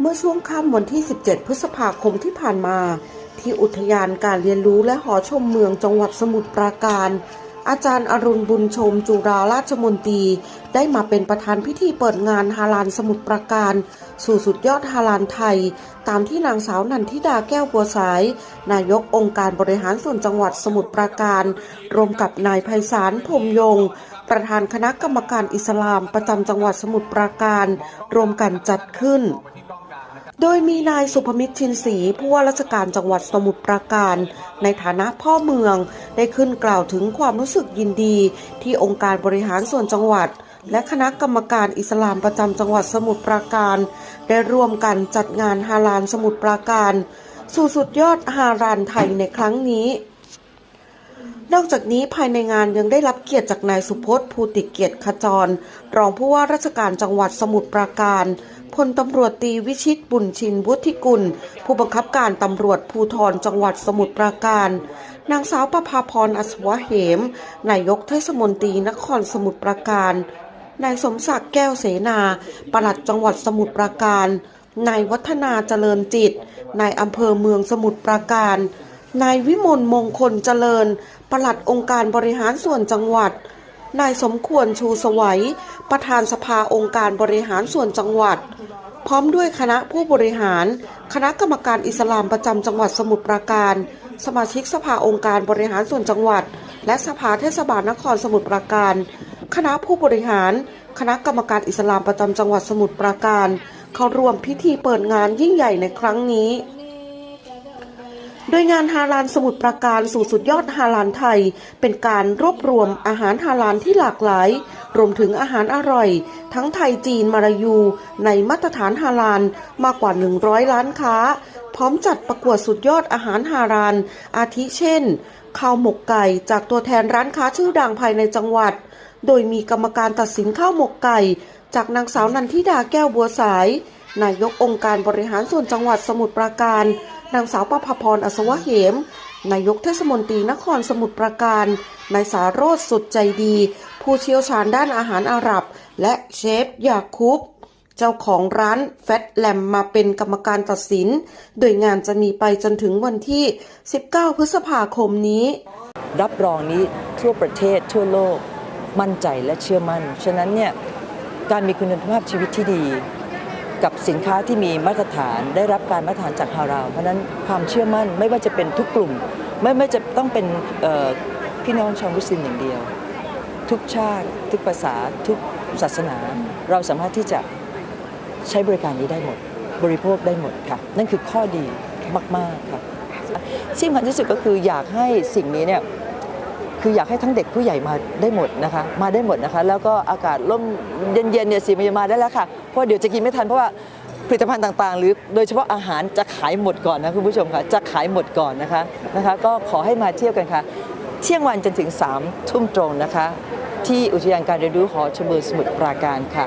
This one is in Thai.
เมื่อช่วงค่ำวันที่ 17 พฤษภาคมที่ผ่านมา ที่อุทยานการเรียนรู้และหอชมเมืองจังหวัดสมุทรปราการ อาจารย์อรุณบุญชมจุฬาราชมนตรี ได้มาเป็นประธานพิธีเปิดงานฮาลานสมุทรปราการ สู่สุดยอดฮาลานไทย ตามที่นางสาวนันทิดาแก้วบัวสาย นายกองค์การบริหารส่วนจังหวัดสมุทรปราการ รวมกับนายไพศาลพรมยงประธานคณะกรรมการอิสลามประจำจังหวัดสมุทรปราการ รวมกันจัดขึ้น โดยมีนายสุภมิตรชินศรีผู้ว่าราชการจังหวัดสมุทรปราการ ในฐานะพ่อเมือง ได้ขึ้นกล่าวถึงความรู้สึกยินดี ที่องค์การบริหารส่วนจังหวัด และคณะกรรมการอิสลามประจำจังหวัดสมุทรปราการ ได้ร่วมกันจัดงานฮาลานสมุทรปราการ สู่สุดยอดฮาลานไทยในครั้งนี้ นอกจากนี้ภายในงานยังได้รับเกียรติจากนายสุพจน์ภูติเกียรติขจร รองผู้ว่าราชการจังหวัดสมุทรปราการพลตำรวจตีวิชิตบุญชินวุฒิกุล ผู้บังคับการตำรวจภูธรจังหวัดสมุทรปราการ นางสาวประภาพรอัศวะเหม นายกเทศมนตรีนครสมุทรปราการ นายสมศักดิ์แก้วเสนาปลัดจังหวัดสมุทรปราการ นายวัฒนาเจริญจิต นายอำเภอเมืองสมุทรปราการ นายวิมลมงคลเจริญ ปลัดองค์การบริหารส่วนจังหวัด นายสมควรชูสวัย ประธานสภาองค์การบริหารส่วนจังหวัด พร้อมด้วยคณะผู้บริหาร คณะกรรมการอิสลามประจำจังหวัดสมุทรปราการ สมาชิกสภาองค์การบริหารส่วนจังหวัด และสภาเทศบาลนครสมุทรปราการ คณะผู้บริหาร คณะกรรมการอิสลามประจำจังหวัดสมุทรปราการ เข้าร่วมพิธีเปิดงานยิ่งใหญ่ในครั้งนี้ โดยงานฮาลานสมุทรปราการสู่สุดยอดฮาลานไทย เป็นการรวบรวมอาหารฮาลานที่หลากหลาย รวมถึงอาหารอร่อย ทั้งไทยจีนมาลายู ในมาตรฐานฮาลานมากกว่า 100 ล้านค้า พร้อมจัดประกวดสุดยอดอาหารฮาลาน อาทิเช่นข้าวหมกไก่จากตัวแทนร้านค้าชื่อดังภายในจังหวัด โดยมีกรรมการตัดสินข้าวหมกไก่ จากนางสาวนันทิดาแก้วบัวสาย นายกองค์การบริหารส่วนจังหวัดสมุทรปราการ นางสาวประภพรอัศวะเหม นายกเทศมนตรีนครสมุทรปราการ นายสารโรธสุดใจดี ผู้เชี่ยวชาญด้านอาหารอาหรับ และเชฟยาคุบ เจ้าของร้านแฟตแลมมาเป็นกรรมการตัดสิน โดยงานจะมีไปจนถึงวันที่ 19 พฤษภาคมนี้ รับรองนี้ทั่วประเทศทั่วโลกมั่นใจและเชื่อมั่น ฉะนั้นเนี่ยการมีคุณภาพชีวิตที่ดี กับสินค้าที่มีมาตรฐานได้รับการมาตรฐานจากฮาราวเพราะนั้นความเชื่อมั่นไม่ว่าจะเป็นทุกกลุ่ม ไม่ไม่จะต้องเป็นพี่น้องชาวมุสลิมอย่างเดียว ทุกชาติทุกภาษาทุกศาสนา เราสามารถที่จะใช้บริการนี้ได้หมด บริโภคได้หมดค่ะ นั่นคือข้อดีมาก ๆ ค่ะสิ่งสำคัญที่สุดก็คืออยากให้สิ่งนี้เนี่ยคืออยากให้ทั้งเด็กผู้ใหญ่มาได้หมดนะคะ มาได้หมดนะคะ แล้วก็อากาศร่มเย็นๆเนี่ยสิมันจะมาได้แล้วค่ะ เพราะเดี๋ยวจะกินไม่ทันเพราะว่าผลิตภัณฑ์ต่างๆ หรือโดยเฉพาะอาหารจะขายหมดก่อนนะคุณผู้ชมค่ะจะขายหมดก่อนนะคะนะคะก็ขอให้มาเที่ยวกันค่ะ เที่ยงวันจนถึง3ทุ่มตรงนะคะ ที่อุทยานการเรียนรู้หอชมเบืองสมุทรปราการค่ะ